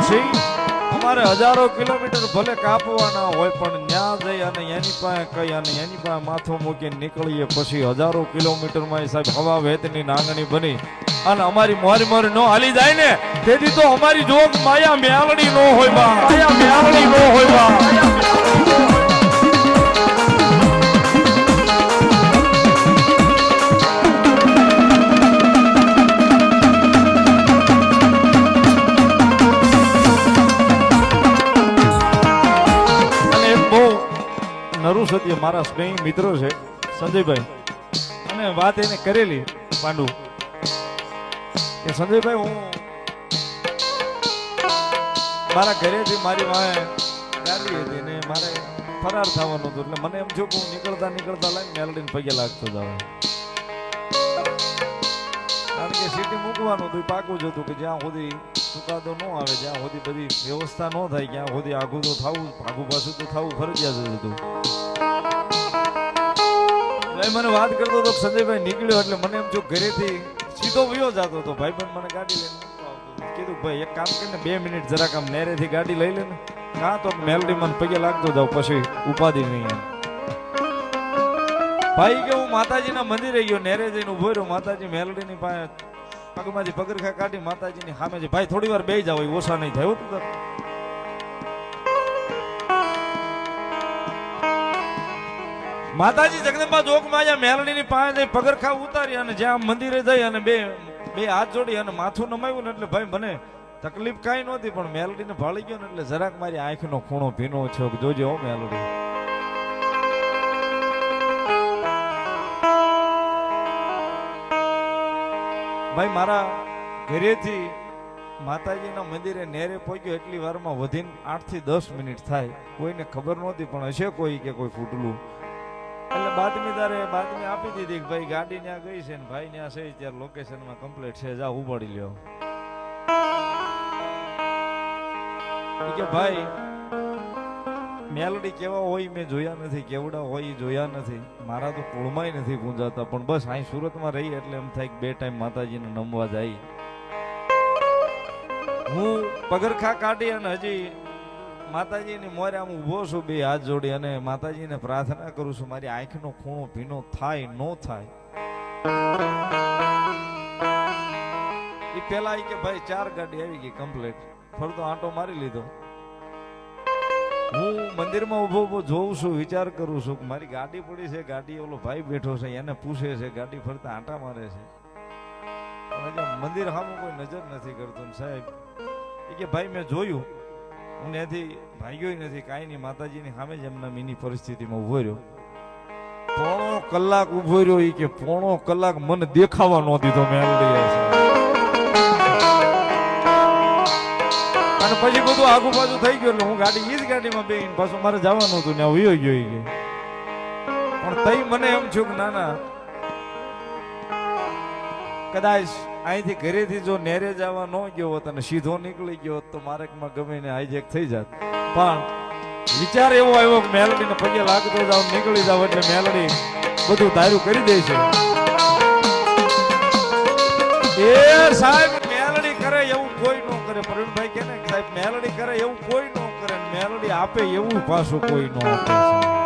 પછી અમારે હજારો કિલોમીટર ભલે કાપવાના હોય, પણ ન્યા જઈ અને એની પાસે કઈ અને એની પાસે માથું મૂકીને નીકળીએ પછી હજારો કિલોમીટરમાં સાહેબ હવા વેતની નાંગણી બની. અને અમારી મોરી મોરી નો હાલી જાય ને, તેથી તો અમારી જોગ માયા મ્યાલડી નો હોય બા. માયા મ્યાલડી નો હોય બા. નરુ સત્ય મારા સ્નેહી મિત્રો છે, સંજયભાઈ. અને વાત એને કરેલી, પાંડુ. કે સંજયભાઈ, હું મારા ઘરેથી મારી માએ ગાડી હતી ને મારે ફરાર થવાનું હતું એટલે મને એમ થયું કે હું નીકળતા નીકળતા લઈને મેલડીને પગે લાગતો જ કારણ કે સીટી મૂકવાનું હતું પાકું જ હતું કે જ્યાં સુધી ચુકાદો ન આવે, જ્યાં સુધી બધી વ્યવસ્થા ન થાય, ત્યાં સુધી આઘું તો થવું આઘું પાછું તો થવું, ફરજિયાત હતું મને વાત કરતો હતો સંજયભાઈ નીકળ્યો એટલે મને એમ જો ઘરેથી સીધો વયો જતો હતો. પણ મને ગાડી લઈને. કીધું, ભાઈ, એક કામ કરીને બે મિનિટ જરાક આમ નેરેથી ગાડી લઈ લે ને. કાં તો મેલડી મને પગે લાગતો જાવ, પછી ઉપાધિ નહીં ભાઈ, કે હું માતાજીના મંદિરે ગયો, નેરે જઈને ઊભો રહ્યો, માતાજી મેલડીની પાસે પગમાંથી પગરખા કાઢી માતાજીની સામે ભાઈ, થોડી વાર બે જાવ ઓછા નહીં થાય તું માતાજી જગદંબા જોગ માયા મેલડીની પાસે જઈ પગરખા ઉતારી અને જ્યાં મંદિરે જઈ અને બે બે હાથ જોડી અને માથું નમાવ્યું ને એટલે ભાઈ મને તકલીફ કાંઈ નહોતી, પણ મેલડીને ભાળી ગયો ને એટલે જરાક મારી આંખનો ખૂણો ભીનો છે જોજે હો મેલડી. ભાઈ, મારા ઘરેથી માતાજીના મંદિરે નેરે પહોંચ્યો એટલી વારમાં વધીને આઠથી દસ મિનિટ થાય. કોઈને ખબર નહોતી, પણ હશે કોઈ કે કોઈ ફૂટલું. એટલે બાતમીદારે બાતમી આપી દીધી કે ભાઈ, ગાડી ત્યાં ગઈ છે ને ભાઈ ત્યાં છે ત્યારે લોકેશનમાં કમ્પ્લીટ છે, જા ઉપાડી લ્યો. કે ભાઈ મેલડી કેવા હોય મેં જોયા નથી, કેવડા હોય જોયા નથી. મારા તો કુળમાંય નથી ગુંજાતા, પણ બસ અહીં સુરતમાં રહી એટલે એમ થાય બે ટાઈમ માતાજીને નમવા જાય. હું પગરખા કાઢી અને હજી માતાજીની મોરે આમ ઊભો છું બે હાથ જોડી અને માતાજીને પ્રાર્થના કરું છું, મારી આંખનો ખૂણો ભીનો થાય, નો થાય. એ પેલા કે, ભાઈ, ચાર ગાડી આવી ગઈ કમ્પ્લીટ ફરતો આંટો મારી લીધો. હું મંદિરમાં ઊભો ઊભો જોઉં છું, વિચાર કરું છું કે મારી ગાડી પડી છે, ગાડી ઓલો ભાઈ બેઠો છે, એને પૂછે છે, ગાડી ફરતા આંટા મારે છે. મંદિર સામે કોઈ નજર નથી કરતું સાહેબ. એ કે ભાઈ મેં જોયું, હું ત્યાંથી ભાગ્યો નથી, કાંઈ નહીં, માતાજીની સામે જ એમના મીની પરિસ્થિતિમાં ઊભો રહ્યો. પોણો કલાક ઊભો રહ્યો એ કે પોણો કલાક મને દેખાવા ન દીધો મેલડી અને પછી બધું આગુ પાછું થઈ ગયું એટલે હું ગાડી એ જ ગાડીમાં બેહીને પાછું મારે જવાનું હતું ને વયો ગયો ઈ પણ તઈ મને એમ છું કે ના ના કદાચ અહીંથી ઘરેથી જો નેરે જવા ન ગયો હોત અને સીધો નીકળી ગયો તો મારેકમાં ગમે ને હાઈજેક થઈ જાત. પણ વિચાર એવો આવ્યો કે મેલડીને પગે લાગતો જાવ નીકળી જાવ એટલે મેલડી બધું તારું કરી દે છે એ સાહેબ ન કરે. પ્રવીણભાઈ કે ને સાહેબ, મેલડી કરે એવું કોઈ ન કરે મેલડી આપે એવું પાછું કોઈ ન છે